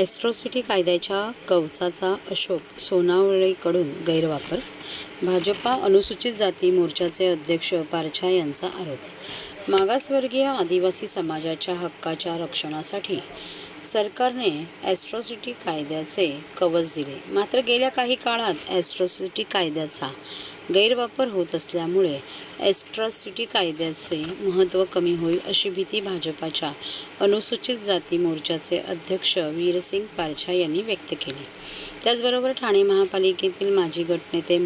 ॲस्ट्रॉसिटी कायद्याच्या कवचाचा अशोक सोनावळेकडून गैरवापर भाजपा अनुसूचित जाती मोर्चाचे अध्यक्ष पारछा यांचा आरोप. मागासवर्गीय आदिवासी समाजाच्या हक्काच्या रक्षणासाठी सरकारने ॲस्ट्रॉसिटी कायद्याचे कवच दिले. मात्र गेल्या काही काळात ॲस्ट्रॉसिटी कायद्याचा गैरवापर होत असल्यामुळे ॲट्रॉसिटी कायद्याचे महत्त्व कमी होईल अशी भीती भाजपाच्या अनुसूचित जाती मोर्चाचे अध्यक्ष वीरसिंग पारछा यांनी व्यक्त केली. त्याचबरोबर ठाणे महापालिकेतील माजी गटनेते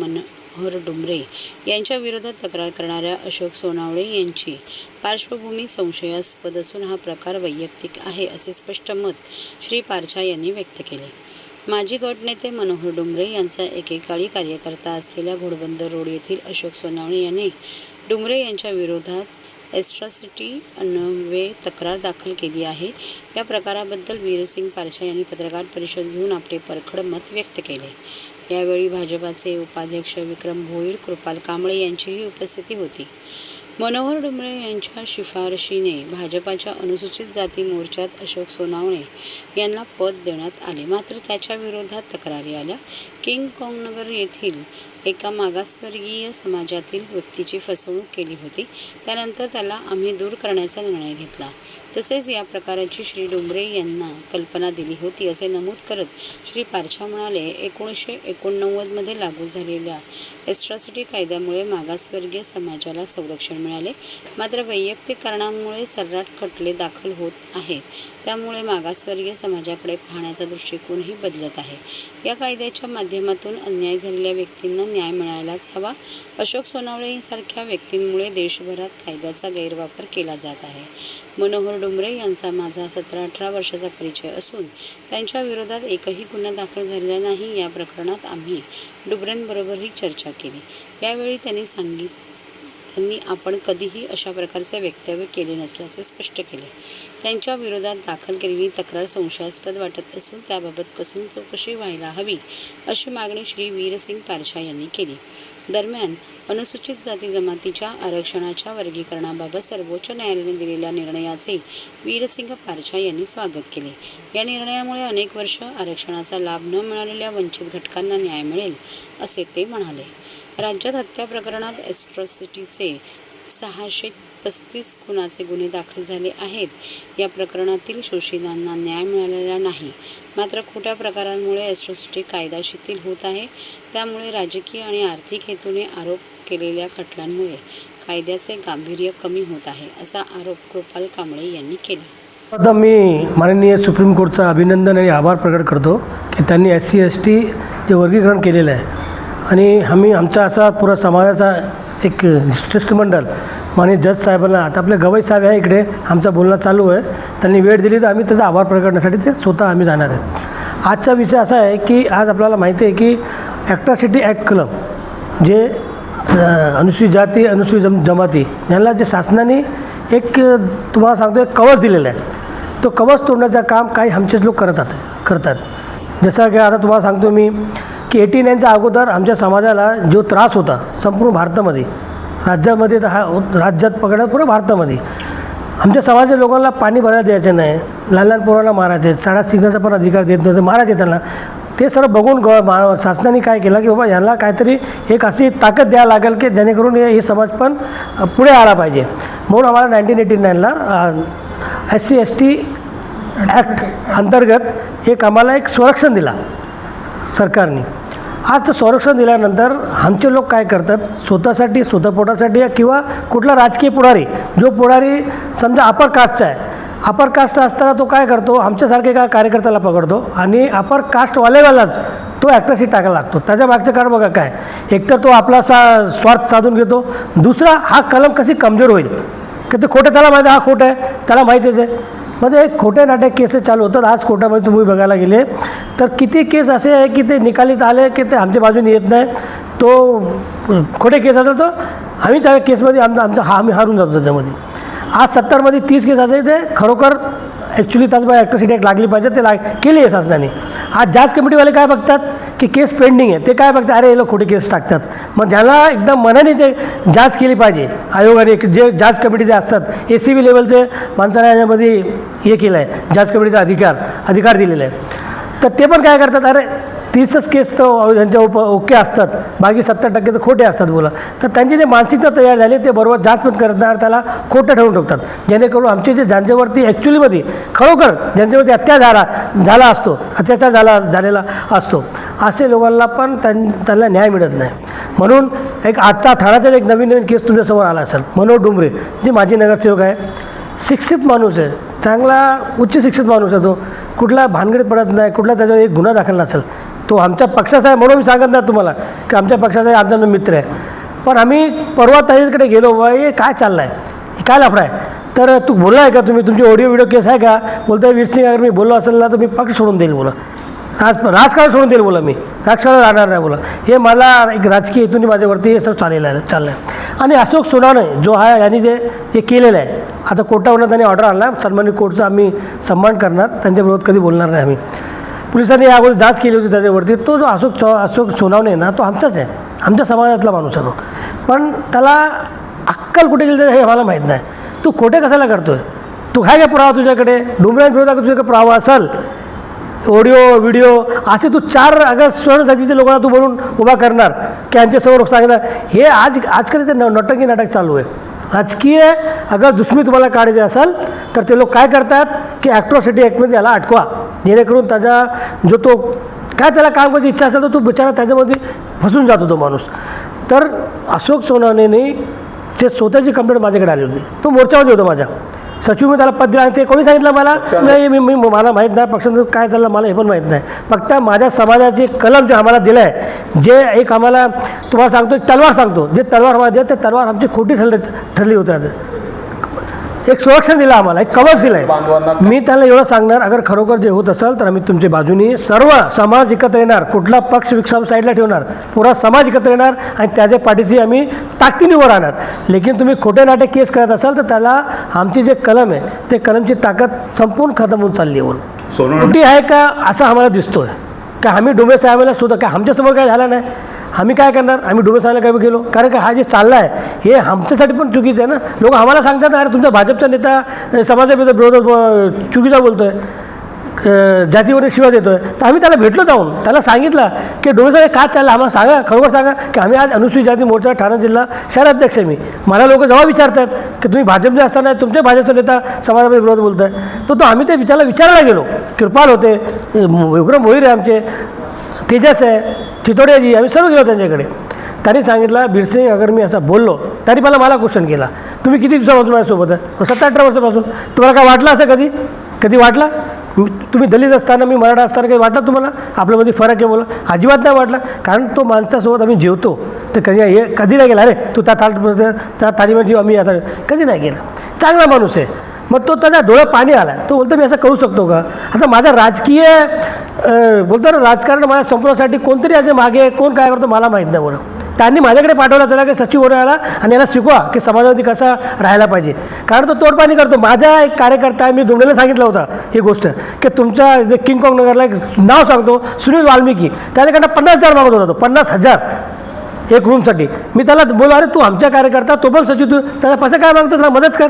मनोहर डुमरे यांच्या विरोधात तक्रार करणाऱ्या अशोक सोनावळे यांची पार्श्वभूमी संशयास्पद असून हा प्रकार वैयक्तिक आहे असे स्पष्ट मत श्री पारछा यांनी व्यक्त केले. माजी गटनेते मनोहर डुमरे यांचा एकेकाळी कार्यकर्ता असलेल्या घोडबंदर रोड येथील अशोक सोनावणे यांनी डुमरे यांच्या विरोधात एस्ट्रासिटी अन्वे तक्रार दाखल केली आहे. या प्रकाराबद्दल वीरसिंग पारशा यांनी पत्रकार परिषद घेऊन आपले परखड मत व्यक्त केले. यावेळी भाजपाचे उपाध्यक्ष विक्रम भोईर कृपाल कांबळे यांचीही उपस्थिती होती. मनोहर डुमळे यांच्या शिफारशीने भाजपाच्या अनुसूचित जाती मोर्चात अशोक सोनावणे यांना पद देण्यात आले. मात्र त्याच्या विरोधात तक्रारी आल्या. किंग कॉंगनगर येथील एका मागासवर्गीय समाजातील व्यक्तीची फसवणूक केली होती. त्यानंतर त्याला आम्ही दूर करण्याचा निर्णय घेतला. तसेच या प्रकाराची श्री डोंबरे यांना कल्पना दिली होती असे नमूद करत श्री पारछा म्हणाले एकोणीसशे एकोणनव्वदमध्ये लागू झालेल्या एस्ट्रॉसिटी कायद्यामुळे मागासवर्गीय समाजाला संरक्षण मिळाले. मात्र वैयक्तिक कारणांमुळे सर्राट खटले दाखल होत आहेत. त्यामुळे मागासवर्गीय समाजाकडे पाहण्याचा दृष्टिकोनही बदलत आहे. या कायद्याच्या माध्यमातून अन्याय झालेल्या व्यक्तींना न्याय मिळायलाच हवा. अशोक सोनावळेसारख्या व्यक्तींमुळे देशभरात कायद्याचा गैरवापर केला जात आहे. मनोहर डुमरे यांचा माझा सतरा अठरा वर्षाचा परिचय असून त्यांच्या विरोधात एकही गुन्हा दाखल झालेला नाही या प्रकरणात आम्ही डुबरेंबरोबरही चर्चा केली. यावेळी त्यांनी सांगितलं त्यांनी आपण कधीही अशा प्रकारचे वक्तव्य केले नसल्याचे स्पष्ट केले. त्यांच्या विरोधात दाखल केलेली तक्रार संशयास्पद वाटत असून त्याबाबत कसून चौकशी व्हायला हवी अशी मागणी श्री वीरसिंग पारशा यांनी केली. दरम्यान अनुसूचित जाती जमातीच्या आरक्षणाच्या वर्गीकरणाबाबत सर्वोच्च न्यायालयाने दिलेल्या निर्णयाचे वीरसिंग पारछा यांनी स्वागत केले. या निर्णयामुळे अनेक वर्ष आरक्षणाचा लाभ न मिळालेल्या वंचित घटकांना न्याय मिळेल असे ते म्हणाले. राज्यात हत्या प्रकरणात ॲस्ट्रॉसिटीचे सहाशे पस्तीस खुनाचे गुन्हे दाखल झाले आहेत. या प्रकरणातील शोषितांना न्याय मिळालेला नाही. मात्र खोट्या प्रकारांमुळे ॲस्ट्रॉसिटी कायदा शिथिल होत आहे. त्यामुळे राजकीय आणि आर्थिक हेतूने आरोप केलेल्या खटल्यांमुळे कायद्याचे गांभीर्य कमी होत आहे असा आरोप कृपाल कांबळे यांनी केला. आता मी माननीय सुप्रीम कोर्टचा अभिनंदन आणि आभार प्रकट करतो की त्यांनी एस सी एस टी जे वर्गीकरण केलेलं आहे आणि आम्ही आमचा असा पुरा समाजाचा एक शिष्टमंडळ माननीय जज साहेबांना आता आपले गवई साहेब आहे इकडे आमचं बोलणं चालू आहे. त्यांनी वेळ दिली तर आम्ही त्याचा आभार प्रकटण्यासाठी ते स्वतः आम्ही जाणार आहे आजचा विषय असा आहे की आज आपल्याला माहिती आहे की ॲक्ट्रॉसिटी ॲक्ट कलम जे अनुसूचित जाती अनुसूचित जम जमाती यांना जे शासनाने एक तुम्हाला सांगतो एक कवच दिलेला आहे. तो कवच तोडण्याचं काम काही आमचेच लोक करतात करतात. जसं की आता तुम्हाला सांगतो मी की एटी नाईनच्या अगोदर आमच्या समाजाला जो त्रास होता संपूर्ण भारतामध्ये राज्यामध्ये तर हा राज्यात पकडा पूर्ण भारतामध्ये आमच्या समाजाच्या लोकांना पाणी भरायला द्यायचं नाही लहान लहान पोरांना मारायचे शाळा शिकण्याचा पण अधिकार देत नव्हते मारायचे त्यांना. ते सर्व बघून ग मा शासनाने काय केलं की बाबा यांना काहीतरी एक अशी ताकद द्यावं लागेल की जेणेकरून हे हे समाज पण पुढे आला पाहिजे. म्हणून आम्हाला nineteen eighty नाईनला S C S T act अंतर्गत एक आम्हाला एक संरक्षण दिला सरकारने. आज तर संरक्षण दिल्यानंतर आमचे लोक काय करतात? स्वतःसाठी स्वतः पोटासाठी किंवा कुठला राजकीय पुढारी जो पुढारी समजा अपर कास्टचा आहे. अपर कास्ट असताना तो काय करतो? आमच्यासारखे काय कार्यकर्त्याला पकडतो? आणि अपर कास्टवालेवालाच तो ॲक्ट्रेसिटी टाकायला लागतो. त्याच्या मागचं कारण बघा काय? एकतर तो आपला सा स्वार्थ साधून घेतो. दुसरा हा कलम कशी कमजोर होईल? की ते खोटं त्याला माहिती आहे, हा खोटं आहे. त्याला माहितीच आहे. मध्ये एक खोटे नाटक केसेस चालू होतात आज कोर्टामध्ये तुम्ही बघायला गेले. तर किती केस असे आहे की ते निकालीत आले की ते आमच्या बाजूने येत नाही? तो खोटे केस असेल तो आम्ही त्या केसमध्ये आमचा आमचा हा आम्ही हारून जातो त्याच्यामध्ये. आज सत्तरमध्ये तीस केस असे ते खरोखर ॲक्च्युली ताजबाई ॲक्ट्रसिटी ॲक्ट लागली पाहिजे ते लाग केली आहे शासनाने आज जाच कमिटीवाले काय बघतात? की केस पेंडिंग आहे. ते काय बघतात? अरे हे लोक खोटी केस टाकतात. मग ज्याला एकदम मनाने ते जाच केली पाहिजे आयोगाने जे जाच कमिटी जे असतात ए सी बी लेवलचे माणसाने याच्यामध्ये हे केलं आहे जाच कमिटीचा अधिकार अधिकार दिलेला आहे. तर ते पण काय करतात? अरे तीसच केस तर त्यांच्या उप ओके असतात. बाकी सत्तर टक्के तर खोटे असतात बोला. तर त्यांची जे मानसिकता तयार झाली ते बरोबर जाच पण नाही त्याला खोटं ठेवून ठेवतात. जेणेकरून आमचे जे ज्यांच्यावरती ॲक्च्युलीमध्ये खरोखर ज्यांच्यावरती अत्याचार झाला झाला असतो अत्याचार झाला झालेला असतो असे लोकांना पण त्यां त्यांना न्याय मिळत नाही. म्हणून एक आजचा ठाण्याचा एक नवीन नवीन केस तुमच्यासमोर आला असेल मनोज डुमरे जे माजी नगरसेवक आहे शिक्षित माणूस आहे चांगला उच्च शिक्षित माणूस आहे तो कुठला भानगडीत पडत नाही कुठला त्याच्यावर एक गुन्हा दाखल नसेल तो आमच्या पक्षाचा आहे म्हणून मी सांगत नाही तुम्हाला की आमच्या पक्षाचा आहे आमचा मित्र आहे. पण आम्ही परवा ताईकडे गेलो बा हे काय चाललं आहे हे काय लफडा आहे? तर तू बोलला आहे का तुम्ही? तुमची ऑडिओ व्हिडिओ केस आहे का? बोलतोय वीरसिंग अगर मी बोललो असेल ना तर मी पक्ष सोडून देईल बोला. राज राजकारण सोडून देईल बोला मी. राजकारण राहणार नाही बोला. हे मला एक राजकीय हेतून माझ्यावरती हे सगळं चाललेलं आहे चाललं आहे आणि अशोक सोनाने जो आहे यांनी जे हे केलेलं आहे आता कोर्टावरून त्यांनी ऑर्डर आणला. सन्मानित कोर्टचा आम्ही सन्मान करणार. त्यांच्याबरोबर कधी बोलणार नाही आम्ही. पोलिसांनी या अगोदर जाच केली होती त्याच्यावरती. तो जो अशोक चौ अशोक सोनावणे आहे ना तो आमचाच आहे. आमच्या समाजातला माणूस आहे तो. पण त्याला अक्कल कुठे गेली हे मला माहीत नाही. तू खोटे कशाला करतो आहे तू काय काय पुरावा तुझ्याकडे? डुमऱ्यांविरोधात तुझ्याकडे पुरावा असेल ऑडिओ व्हिडिओ असे तू चार अगर स्वर्ण जातीच्या लोकांना तू बोलून उभा करणार की यांच्यासमोर सांगणार. हे आज आजकाल ते न नाटक चालू आहे. राजकीय अगर दुश्मी तुम्हाला काढायचे असेल तर ते लोक काय करतात की ॲक्ट्रॉसिटी ॲक्टमध्ये याला अटकवा. जेणेकरून त्याचा जो तो काय त्याला काम करायची इच्छा असेल तर तो बिचारा त्याच्यामध्ये फसून जातो तो माणूस. तर अशोक सोनावणेने ते स्वतःची कंप्लेंट माझ्याकडे आली होती. तो मोर्चामध्ये होता माझ्या. सचिव मी त्याला पद दिलं आणि ते कोणी सांगितलं मला? नाही मी मी मला माहीत नाही. पक्षाचं काय चाललं मला हे पण माहीत नाही. फक्त माझ्या समाजाचे कलम जे आम्हाला दिलं आहे जे एक आम्हाला तुम्हाला सांगतो एक तलवार सांगतो. जे तलवार आम्हाला दिलं ते तलवार आमची खोटी ठरली ठरली होती आता. एक संरक्षण दिलं आम्हाला एक कवच दिलं आहे. मी त्याला एवढं सांगणार अगर खरोखर जे होत असेल तर आम्ही तुमच्या बाजूनी सर्व समाज एकत्र येणार कुठला पक्ष विक्ष साईडला ठेवणार पुरा समाज एकत्र येणार आणि त्याच्या पाठीशी आम्ही ताकदीने उभं राहणार. लेकिन तुम्ही खोटे नाटे केस करत असाल तर त्याला आमची जे कलम आहे ते कलमची ताकद संपूर्ण खतम होऊन चालली सोनवणे. कुठे आहे का असं आम्हाला दिसतोय? का आम्ही डोंबे साहेबाला सुद्धा काय आमच्यासमोर काय झालं नाही? आम्ही काय करणार? आम्ही डोंबे सांगायला काय गेलो कारण का हा जे चालला आहे हे आमच्यासाठी पण चुकीचं आहे ना? लोक आम्हाला सांगतात ना अरे तुमचा भाजपचा नेता अ, समाजाविरुद्ध विरोधात चुकीचा बोलतोय आहे जातीवर शिवा देतोय. तर आम्ही त्याला भेटलो जाऊन त्याला सांगितलं की डोळे साहेब काय चाललं? आम्हाला सांगा खरोखर सांगा की आम्ही आज अनुसूचित जाती मोर्चा ठाणे जिल्हा शहराध्यक्ष आहे मी. मला लोक जेव्हा विचारतात की तुम्ही भाजपचे असताना तुमचे भाजपचा नेता समाजामध्ये विरोध बोलतोय? तर तो आम्ही ते विचारायला विचारायला गेलो. कृपाल होते विक्रम मोहिरे आमचे तेजस आहे चितोड्याजी आम्ही सर्व गेलो त्यांच्याकडे. त्यांनी सांगितलं बिरसिंग अगर मी असं बोललो तरी मला मला क्वेश्चन केला. तुम्ही किती दिवसापासून माझ्यासोबत आहे? सत्तर अठरा वर्षापासून. तुम्हाला काय वाटलं असं कधी? कधी वाटला? तुम्ही दलित असताना मी मराठा असताना काही वाटलं तुम्हाला? आपल्यामध्ये फरक आहे बोला. अजिबात नाही वाटला कारण तो माणसासोबत आम्ही जेवतो. तर कधी हे कधी नाही गेला? अरे तू त्या ताट त्या थालीमध्ये जेव आम्ही आता कधी नाही गेला? चांगला माणूस आहे. मग तो त्याच्या डोळ्यात पाणी आला तो बोलतो मी असं करू शकतो का? आता माझा राजकीय बोलतो ना राजकारण माझ्या संपवण्यासाठी कोणतरी याचे मागे कोण काय करतो मला माहीत नाही बोला त्यांनी माझ्याकडे पाठवला त्याला की सचिव आला आणि याला शिकवा की समाजामध्ये कसा राहायला पाहिजे. कारण तो तोडपाणी करतो. माझा एक कार्यकर्ता मी दोंडेला सांगितलं होतं ही गोष्ट की तुमच्या जे किंग नगरला एक नाव सांगतो सुनील वाल्मिकी. त्याच्याकडनं पन्नास हजार मागत होता तो पन्नास हजार. एक रूमसाठी मी त्याला बोला अरे तू आमच्या कार्यकर्ता तो पण सचिव तू त्याला पैसा काय मागतो? त्याला मदत कर.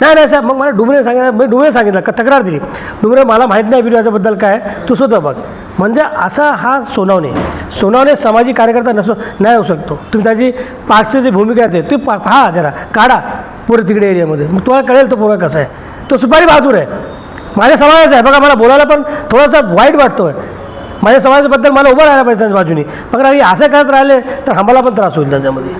नाही नाही साहेब. मग मला डुमरे सांगितलं मी डुमरे सांगितलं का तक्रार दिली. डुमरे मला माहीत नाही व्हिडिओ याच्याबद्दल काय तू स्वतः बघ. म्हणजे असा हा सोनावणे. सोनावणे सामाजिक कार्यकर्ता नसो नाही होऊ शकतो. तुम्ही त्याची पाठची जी भूमिका आहे ती पा पहा जरा. काढा पुढे तिकडे एरियामध्ये मग तुम्हाला कळेल तो पोरगा कसा आहे. तो सुपारी बहादूर आहे. माझ्या समाजाचा आहे. बघा मला बोलायला पण थोडासा वाईट वाटतो आहे माझ्या समाजाबद्दल मला उभं राहायला पाहिजे त्यांच्या बाजूने. मग असं करत राहिले तर आम्हाला पण त्रास होईल त्यांच्यामध्ये.